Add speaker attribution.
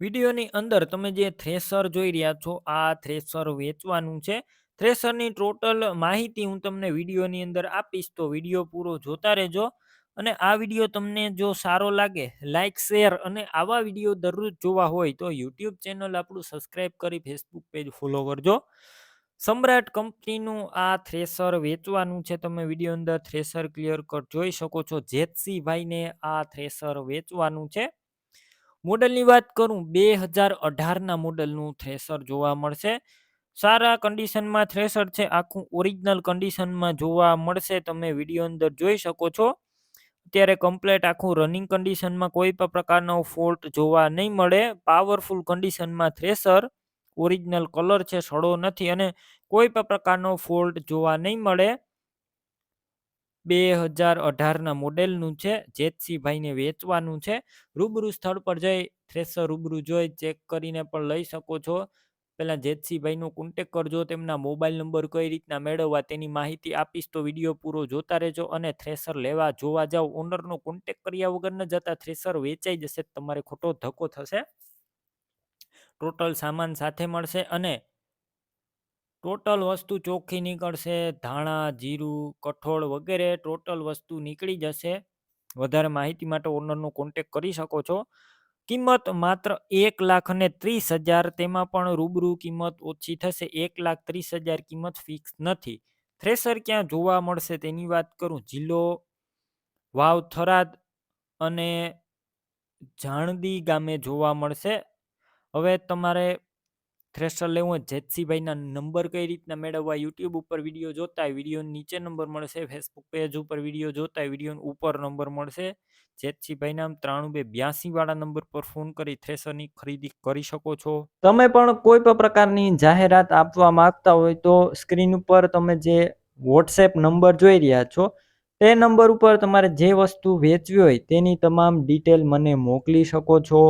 Speaker 1: વિડીયોની અંદર તમે જે થ્રેસર જોઈ રહ્યા છો, આ થ્રેસર વેચવાનું છે. થ્રેસરની ટોટલ માહિતી હું તમને વિડીયોની અંદર આપીશ, તો વીડિયો પૂરો જોતા રહેજો. અને આ વીડિયો તમને જો સારો લાગે લાઇક શેર અને આવા વીડિયો દરરોજ જોવા હોય, તો યુટ્યુબ ચેનલ આપણું સબસ્ક્રાઈબ કરી ફેસબુક પેજ ફોલો કરજો. સમ્રાટ કંપનીનું આ થ્રેસર વેચવાનું છે. તમે વીડિયો અંદર થ્રેસર ક્લિયર કટ જોઈ શકો છો. જેતસીભાઈને આ થ્રેસર વેચવાનું છે. મોડલની વાત કરું, બે હજાર અઢારના મોડલનું થ્રેસર જોવા મળશે. સારા કન્ડિશનમાં થ્રેસર છે, આખું ઓરિજિનલ કન્ડિશનમાં જોવા મળશે, તમે વીડિયો અંદર જોઈ શકો છો. અત્યારે કમ્પ્લેટ આખું રનિંગ કન્ડિશનમાં કોઈ પણ પ્રકારનો ફોલ્ટ જોવા નહીં મળે. પાવરફુલ કન્ડિશનમાં થ્રેસર, ઓરિજિનલ કલર છે, સડો નથી અને કોઈ પણ પ્રકારનો ફોલ્ટ જોવા નહીં મળે. બે હજાર અઢારના મોડેલનું છે જેતસીભાઈને વેચવાનું છે. રૂબરૂ સ્થળ પર જઈ થ્રેસર રૂબરૂ જોઈ, ચેક કરીને પણ લઈ શકો છો. પહેલાં જેતસીભાઈનો કોન્ટેક કરજો, તેમના મોબાઈલ નંબર કઈ રીતના મેળવવા તેની માહિતી આપીશ તો વીડિયો પૂરો જોતા રહેજો અને થ્રેસર લેવા જોવા જાઓ ઓનરનો કોન્ટેક કર્યા વગર ન જતા થ્રેસર વેચાઈ જશે, તમારે ખોટો ધક્કો થશે. ટોટલ સામાન સાથે મળશે અને ટોટલ વસ્તુ ચોખ્ખી નીકળશે, ધાણા, જીરું, કઠોળ વગેરે ટોટલ વસ્તુ નીકળી જશે. વધારે માહિતી માટે ઓનરનો કોન્ટેક કરી શકો છો. કિંમત માત્ર એક લાખ અને ત્રીસ હજાર, તેમાં પણ રૂબરૂ કિંમત ઓછી થશે. એક લાખ ત્રીસ હજાર કિંમત ફિક્સ નથી. થ્રેસર ક્યાં જોવા મળશે તેની વાત કરું. જિલ્લો, વાવ, થરાદ અને જાણદી ગામે જોવા મળશે. હવે તમારે થ્રેશર લેવું હોય જેતસીભાઈના નંબર કઈ રીતના મેળવવા, યુટ્યુબ ઉપર વીડિયો જોતા હોય, વીડિયો નીચે નંબર મળશે, ફેસબુક પેજ ઉપર વીડિયો જોતા હોય વીડિયો ઉપર નંબર મળશે. જેતસીભાઈના ત્રાણું બે બ્યાસી વાળા નંબર પર ફોન કરી થ્રેશરની ખરીદી કરી શકો છો. તમે પણ કોઈ પણ પ્રકારની જાહેરાત આપવા માંગતા હોય તો સ્ક્રીન ઉપર તમે જે વોટ્સએપ નંબર જોઈ રહ્યા છો, તે નંબર ઉપર તમારે જે વસ્તુ વેચવી હોય તેની તમામ ડિટેલ મને મોકલી શકો છો.